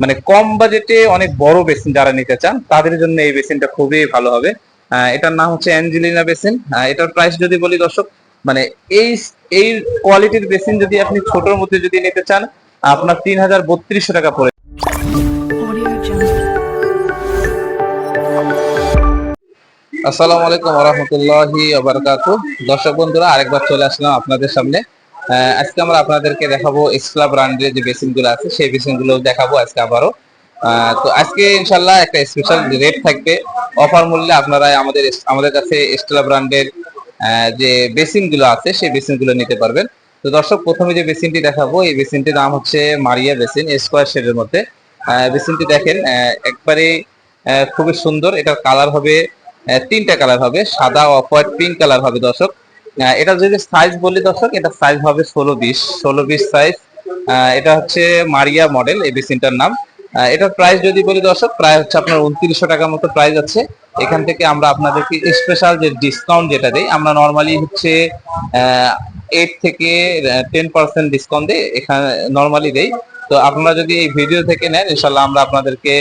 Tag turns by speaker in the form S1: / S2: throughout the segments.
S1: মানে কম বাজেটে অনেক বড় বেসিন যারা নিতে চান, তাদের জন্য এই বেসিনটা খুবই ভালো হবে। এটার নাম হচ্ছে অ্যাঞ্জেলিনা বেসিন। এটার প্রাইস যদি বলি দর্শক মানে এই এই কোয়ালিটির বেসিন যদি আপনি ছোটর মধ্যে যদি নিতে চান, আপনার তিন হাজার বত্রিশশো টাকা পড়ে. আসসালামু আলাইকুম রহমতুল্লাহি দর্শক বন্ধুরা, আরেকবার চলে আসলাম আপনাদের সামনে। আজকে আমরা আপনাদেরকে দেখাবো এক্সট্রা ব্র্যান্ডের যে বেসিনগুলো আছে, সেই বেসিনগুলো দেখাবো আজকে আবারও। তো আজকে ইনশাল্লাহ একটা স্পেশাল রেট থাকবে। অফার মূল্যে আপনারা আমাদের আমাদের কাছে এক্সট্রা ব্র্যান্ডের যে বেসিনগুলো আছে, সেই বেসিনগুলো নিতে পারবেন। তো দর্শক, প্রথমে যে বেসিনটি দেখাবো, এই বেসিনটির নাম হচ্ছে মারিয়া বেসিন স্কোয়ার শেডের মধ্যে। বেসিনটি দেখেন একবারে খুবই সুন্দর। এটার কালার হবে তিনটা কালার হবে, সাদা, অফ হোয়াইট পিঙ্ক কালার হবে দর্শক। এটা যদি সাইজ বলি দর্শক, এটা সাইজ হবে ষোলো বিশ। ষোলো বিশ সাইজ এটা হচ্ছে মারিয়া মডেল এই বেসিনটার নাম। এটার প্রাইস যদি বলি দর্শক, প্রায় হচ্ছে আপনার উনত্রিশশো টাকার মতো প্রাইস আছে। এখান থেকে আমরা আপনাদেরকে স্পেশাল যে ডিসকাউন্ট যেটা দেই, আমরা নর্মালি হচ্ছে এইট থেকে টেন পার্সেন্ট ডিসকাউন্ট দিই, এখানে নর্মালি দেই। তো আপনারা যদি এই ভিডিও থেকে নেন, ইনশাল্লাহ আমরা আপনাদেরকে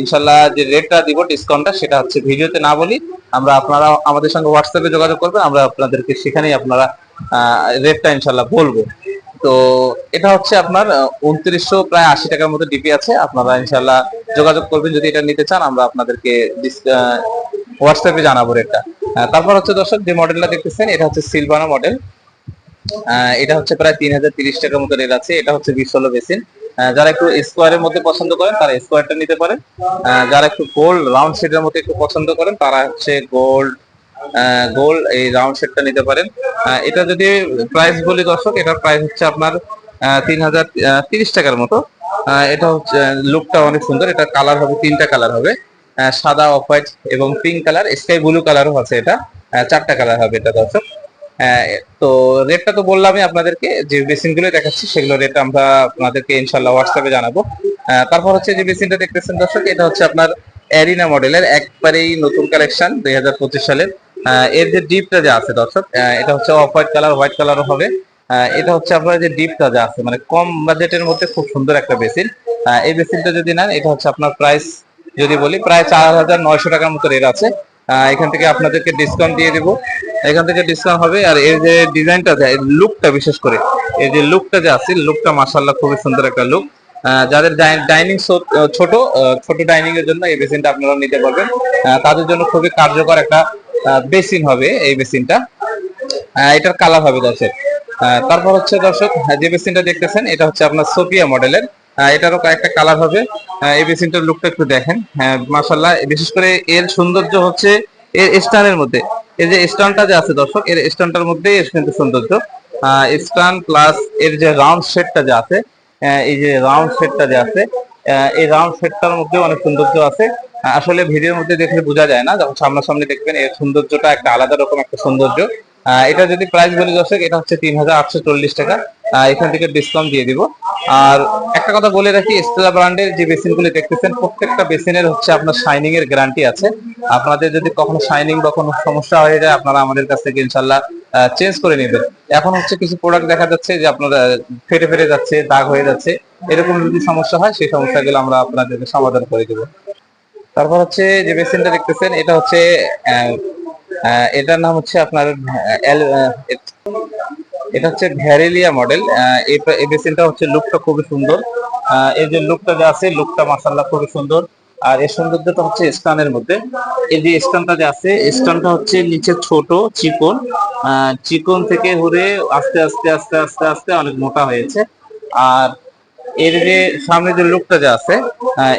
S1: ইনশাল্লাহ যে রেটটা দিব ডিসকাউন্টটা সেটা হচ্ছে ভিডিওতে না বলি, আমরা আপনারা আমাদের সঙ্গে হোয়াটসঅ্যাপে যোগাযোগ করবেন, আমরা আপনাদেরকে সেখানেই আপনারা রেটটা ইনশাল্লাহ বলব। তো এটা হচ্ছে আপনার উনত্রিশশো প্রায় আশি টাকার মতো ডিপি আছে, আপনারা ইনশাল্লাহ যোগাযোগ করবেন, যদি এটা নিতে চান, আমরা আপনাদেরকে হোয়াটসঅ্যাপে জানাব রেটটা তারপর হচ্ছে দর্শক, যে মডেলটা দেখতেছেন, এটা হচ্ছে সিলভানা মডেল এটা হচ্ছে প্রায় তিন হাজার তিরিশ টাকার মতো রেট আছে, এটা হচ্ছে বিশ ষোলো বেসিন। যারা একটু স্কোয়ারের মধ্যে পছন্দ করেন, তারা স্কোয়ারটা নিতে পারেন। যারা একটু গোল্ড রাউন্ড শেডের মধ্যে একটু পছন্দ করেন, তারা হচ্ছে গোল্ড গোল্ড এই রাউন্ড শেডটা নিতে পারেন। এটা যদি প্রাইস বলি দর্শক, এটার প্রাইস হচ্ছে আপনার তিন হাজার তিরিশ টাকার মতো। এটা হচ্ছে লুকটা অনেক সুন্দর। এটা কালার হবে, তিনটা কালার হবে। সাদা অফ হোয়াইট এবং পিঙ্ক কালার স্কাই ব্লু কালারও আছে এটা। চারটা কালার হবে এটা দর্শক। তো রেটটা তো বললামই আপনাদেরকে, যে বেসিনগুলো দেখাচ্ছি, সেগুলো রেট আমরা আপনাদেরকে ইনশাল্লাহ হোয়াটসঅ্যাপে জানাব। তারপর হচ্ছে যে বেসিনটা দেখতেছেন দর্শক, এটা হচ্ছে আপনার অ্যারিনা মডেলের একবারেই নতুন কালেকশন দুই হাজার পঁচিশ সালের। এর যে ডিপটা যে আছে দর্শক এটা হচ্ছে অফ হোয়াইট কালার হোয়াইট কালারও হবে এটা হচ্ছে আপনার যে ডিপটা যে আছে মানে কম বাজেটের মধ্যে খুব সুন্দর একটা বেসিন এই বেসিনটা যদি নেন, এটা হচ্ছে আপনার প্রাইস যদি বলি, প্রায় চার হাজার নয়শো টাকার মতো রেট আছে। এখান থেকে আপনাদেরকে ডিসকাউন্ট দিয়ে দিব। এখান থেকে ডিসকাউন্ট হবে আর এর যে ডিজাইনটা যে লুকটা বিশেষ করে, এই যে লুকটা যে আছে লুকটা মাশাল্লাহ খুবই সুন্দর একটা লুক যাদের ডাইনিং ছোট ছোট ডাইনিং এর জন্য এই বেসিনটা আপনারা নিতে পারবেন। তাদের জন্য খুবই কার্যকর একটা বেসিন হবে এই বেসিনটা এটার কালার হবে দর্শক। তারপর হচ্ছে দর্শক, যে বেসিনটা দেখতেছেন, এটা হচ্ছে আপনার সোফিয়া মডেলের এটারও কয়েকটা কালার হবে। আহ, এই বেসিনটার লুকটা একটু দেখেন। মাসাল্লাহ বিশেষ করে এর সৌন্দর্য হচ্ছে এর স্টানের মধ্যে। এই যে স্টানটা যে আছে দর্শক এর স্টানটার মধ্যেই এর কিন্তু সৌন্দর্য। স্টান প্লাস এর যে রাউন্ড শেডটা যে আছে এই যে রাউন্ড শেডটা যে আছে এই রাউন্ড শেডটার মধ্যেও অনেক সৌন্দর্য আছে। আসলে ভিডিওর মধ্যে দেখলে বোঝা যায় না যখন সামনাসামনি দেখবেন এর সৌন্দর্যটা একটা আলাদা রকম একটা সৌন্দর্য। এটা যদি প্রাইস বলি দর্শক এটা হচ্ছে তিন হাজার আটশো চল্লিশ টাকা। এখান থেকে ডিসকাউন্ট দিয়ে দিব। আর একটা কথা বলে রাখি স্টেলা ব্র্যান্ডের যে বেসিন গুলি দেখতেছেন, প্রত্যেকটা বেসিনের হচ্ছে আপনার শাইনিং এর গ্যারান্টি আছে। আপনাদের যদি কখনো শাইনিং বা কোনো সমস্যা হয়ে যায়, আপনারা আমাদের কাছ থেকে ইনশাল্লাহ চেঞ্জ করে নেবেন। এখন হচ্ছে কিছু প্রোডাক্ট দেখা যাচ্ছে যে আপনার ফেটে ফেটে যাচ্ছে, দাগ হয়ে যাচ্ছে। এরকম যদি সমস্যা হয়, সেই সমস্যাগুলো আমরা আপনাদেরকে সমাধান করে দেবো। তারপর হচ্ছে যে বেসিনটা দেখতেছেন, এটা হচ্ছে এটার নাম হচ্ছে আপনার এট- হচ্ছে ভ্যারেলিয়া মডেল। এই বেসিনটা হচ্ছে লুকটা খুবই সুন্দর। এই যে লুকটা যে আছে, লুকটা মাসাল্লাহ খুবই সুন্দর। আর এর সৌন্দর্যটা হচ্ছে স্টানের মধ্যে। এই যে স্টানটা যে আছে, স্টানটা হচ্ছে নিচে ছোট চিকন। চিকন থেকে ঘুরে আস্তে আস্তে আস্তে আস্তে আস্তে অনেক মোটা হয়েছে। আর এর যে সামনে যে লুকটা যে আছে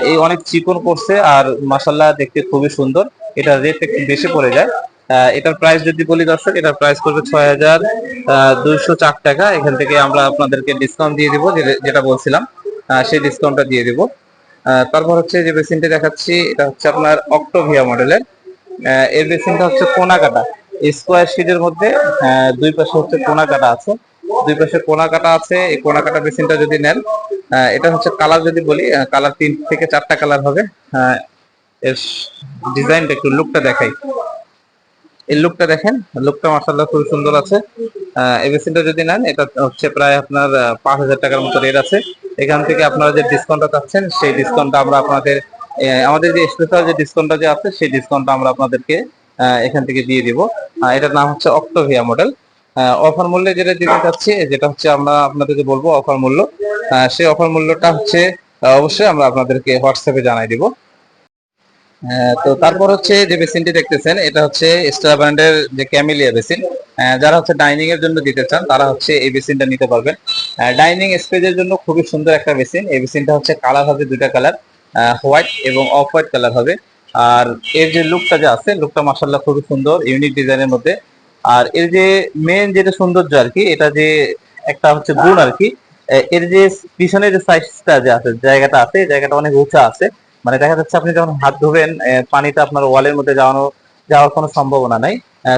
S1: এই অনেক চিকন করছে আর মাসাল্লাহ দেখতে খুবই সুন্দর। এটা রেট একটু বেশি পড়ে যায়। এটার প্রাইস যদি বলি দর্শক, এটার প্রাইস করবে ছয় হাজার দুইশো চার টাকা। এখান থেকে আমরা আপনাদেরকে ডিসকাউন্ট দিয়ে দিব যেটা বলছিলাম। সেই ডিসকাউন্টটা দিয়ে দিব। তারপর হচ্ছে যে বেসিনটা দেখাচ্ছি, এটা হচ্ছে আপনার অক্টোভিয়া মডেলের এর বেসিনটা হচ্ছে কোনা কাটা স্কোয়ার শিটের মধ্যে দুই পাশে হচ্ছে কোনা কাটা আছে। দুই পাশে কোনা কাটা আছে। এই কোনা কাটা বেসিনটা যদি নেন এটা হচ্ছে কালার যদি বলি কালার তিন থেকে চারটা কালার হবে। এর ডিজাইনটা একটু লুকটা দেখাই। এই লুকটা দেখেন লুকটা মাসাল্লাহ খুব সুন্দর আছে। এই বেসিনটা যদি নেন, এটা হচ্ছে প্রায় আপনার পাঁচ হাজার টাকার মতো রেট আছে। এখান থেকে আপনারা যে ডিসকাউন্টটা পাচ্ছেন সেই ডিসকাউন্টটা আমরা আপনাদের আমাদের যে স্পেশাল যে ডিসকাউন্টটা যে আছে, সেই ডিসকাউন্টটা আমরা আপনাদেরকে এখান থেকে দিয়ে দিব। এটার নাম হচ্ছে অক্টোভিয়া মডেল অফার মূল্যে যেটা দিতে চাচ্ছি, যেটা হচ্ছে আমরা আপনাদেরকে বলব অফার মূল্য। সেই অফার মূল্যটা হচ্ছে অবশ্যই আমরা আপনাদেরকে হোয়াটসঅ্যাপে জানাই দিব। তো তারপর হচ্ছে যে বেসিনটি দেখতেছেন, এটা হচ্ছে স্টার ব্র্যান্ডের যে ক্যামিলিয়া বেসিন। যারা হচ্ছে ডাইনিং এর জন্য দিতে চান, তারা হচ্ছে এই বেসিনটা নিতে পারবেন। ডাইনিং স্পেসের জন্য খুবই সুন্দর একটা বেসিন। এই বেসিনটা হচ্ছে কালার হবে দুইটা কালার হোয়াইট এবং অফ হোয়াইট কালার হবে। আর এর যে লুকটা যে আছে, লুকটা মাসাল্লাহ খুবই সুন্দর ইউনিক ডিজাইনের মধ্যে। আর এর যে মেন যেটা সৌন্দর্য আর কি, এটা যে একটা হচ্ছে গুণ আর কি এর যে পিছনের যে সাইজটা যে আছে, জায়গাটা আছে, জায়গাটা অনেক উঁচা আছে। মানে দেখা যাচ্ছে আপনি যখন হাত ধুবেন পানিটা আপনার ওয়ালের মধ্যে যাওয়ানো, যাওয়ার কোনো সম্ভাবনা নাই।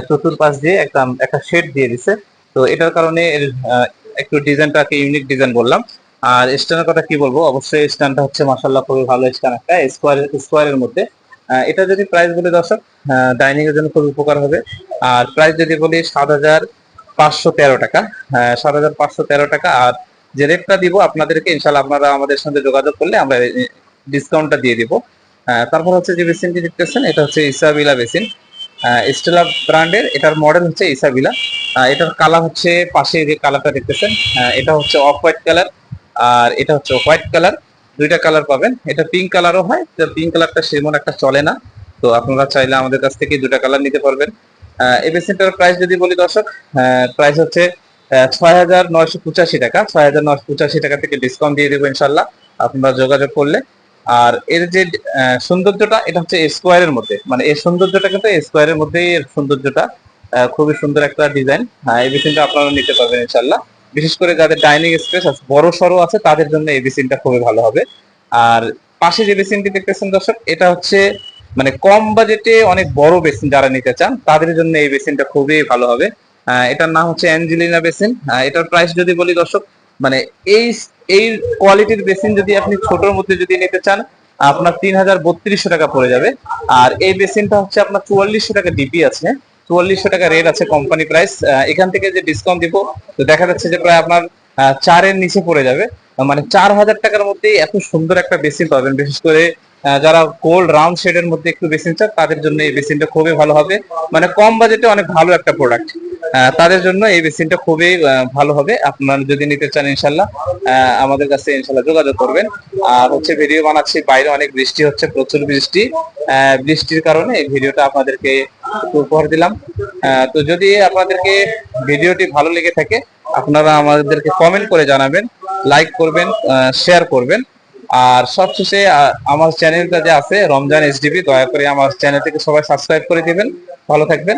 S1: চতুর্পাশ দিয়ে একটা একটা শেড দিয়ে দিছে। তো এটার কারণে এর একটু ডিজাইনটাকে ইউনিক ডিজাইন বললাম। আর স্ট্যান্ডের কথা কি বলব? অবশ্যই স্ট্যান্ডটা হচ্ছে মাসাল্লাহ খুবই ভালো স্ট্যান্ড একটা স্কোয়ার স্কোয়ারের মধ্যে। এটা যদি প্রাইস বলি দর্শক ডাইনিং এর জন্য খুব উপকার হবে। আর প্রাইস যদি বলি সাত হাজার পাঁচশো তেরো টাকা। সাত হাজার পাঁচশো তেরো টাকা। আর যে রেটটা দিব আপনাদেরকে ইনশাল্লাহ আপনারা আমাদের সঙ্গে যোগাযোগ করলে আমরা ডিসকাউন্টটা দিয়ে দিব। তারপর হচ্ছে যে বেসিনটি দেখতেছেন, এটা হচ্ছে ইসাবিলা বেসিন। স্টেলা ব্র্যান্ডের এটার মডেল হচ্ছে ইসাবিলা এটার কালার হচ্ছে পাশে যে কালারটা দেখতেছেন এটা হচ্ছে অফ হোয়াইট কালার আর এটা হচ্ছে হোয়াইট কালার দুইটা কালার পাবেন। এটা পিঙ্ক কালারও হয়, তো পিঙ্ক কালারটা সেমন একটা চলে না। তো আপনারা চাইলে আমাদের কাছ থেকে দুটা কালার নিতে পারবেন। এই বেসিনটার প্রাইস যদি বলি দর্শক প্রাইস হচ্ছে ছয় হাজার নয়শো পঁচাশি টাকা। ছয় হাজার পঁচাশি টাকা থেকে ডিসকাউন্ট দিয়ে দেবো ইনশাল্লাহ আপনারা যোগাযোগ করলে আর এর যে সৌন্দর্যটা, এটা হচ্ছে স্কোয়ারের মধ্যে। মানে এর সৌন্দর্যটা কিন্তু স্কোয়ারের মধ্যেই এর সৌন্দর্যটা খুবই সুন্দর একটা ডিজাইন হ্যাঁ এই বেসিনটা আপনারা নিতে পারবেন ইনশাল্লাহ বিশেষ করে যাদের ডাইনিং স্পেস আছে, বড় সড়ো আছে, তাদের জন্য এই বেসিনটা খুবই ভালো হবে। আর পাশে যে বেসিনটি দেখতেছেন দর্শক, এটা হচ্ছে মানে কম বাজেটে অনেক বড় বেসিন যারা নিতে চান, তাদের জন্য এই বেসিনটা খুবই ভালো হবে। এটার নাম হচ্ছে অ্যাঞ্জেলিনা বেসিন এটার প্রাইস যদি বলি দর্শক মানে এই এই কোয়ালিটির বেসিন যদি আপনি ছোটর মধ্যে যদি নিতে চান, আপনার তিন হাজার বত্রিশশো টাকা পড়ে যাবে। আর এই বেসিনটা হচ্ছে আপনার চুয়াল্লিশশো টাকা ডিপি আছে। চুয়াল্লিশশো টাকা রেট আছে কোম্পানি প্রাইস এখান থেকে যে ডিসকাউন্ট দিব, তো দেখা যাচ্ছে যে প্রায় আপনার চারের নিচে পড়ে যাবে। মানে চার হাজার টাকার মধ্যে এত সুন্দর একটা বেসিন পাবেন। বিশেষ করে যারা গোল্ড রাউন্ড শেডের মধ্যে একটু বেসিন চান, তাদের জন্য এই বেসিনটা খুবই ভালো হবে। মানে কম বাজেটে অনেক ভালো একটা প্রোডাক্ট তাদের জন্য এই বেসিনটা খুবই ভালো হবে। আপনারা যদি নিতে চান, ইনশাল্লাহ আমাদের কাছে ইনশাল্লাহ যোগাযোগ করবেন। আর হচ্ছে ভিডিও বানাচ্ছি, বাইরে অনেক বৃষ্টি হচ্ছে, প্রচুর বৃষ্টি। বৃষ্টির কারণে এই ভিডিওটা আপনাদেরকে উপহার দিলাম। তো যদি আপনাদেরকে ভিডিওটি ভালো লেগে থাকে, আপনারা আমাদেরকে কমেন্ট করে জানাবেন লাইক করবেন শেয়ার করবেন। আর সবশেষে আমার চ্যানেলটা যে আছে, রমজান এসডিবি দয়া করে আমার চ্যানেলটিকে সবাই সাবস্ক্রাইব করে দিবেন। ভালো থাকবেন।